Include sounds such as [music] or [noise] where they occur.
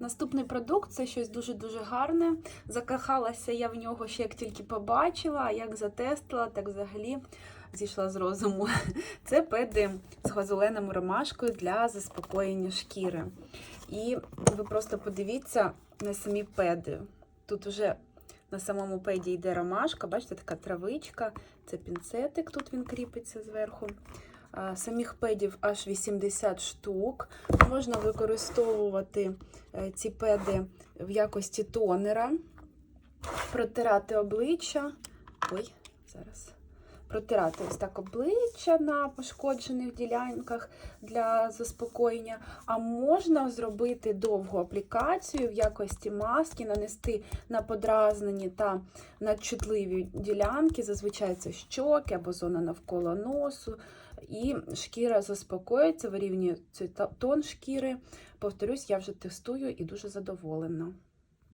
Наступний продукт це щось дуже-дуже гарне. Закахалася я в нього ще як тільки побачила, а як затестила, так взагалі зійшла з розуму. [laughs] Це педи з глазоленом ромашкою для заспокоєння шкіри. І ви просто подивіться на самі педи. Тут вже на самому педі йде ромашка, бачите, така травичка, це пінцетик, тут він кріпиться зверху. А, Самих педів аж 80 штук. Можна використовувати е, ці педи в якості тонера, протирати обличчя. Ой, зараз. Протирати ось так обличчя на пошкоджених ділянках для заспокоєння. А можна зробити довгу аплікацію в якості маски, нанести на подразнені та надчутливі ділянки, зазвичай це щоки або зона навколо носу. І шкіра заспокоїться, вирівнює тон шкіри. Повторюсь, я вже тестую і дуже задоволена.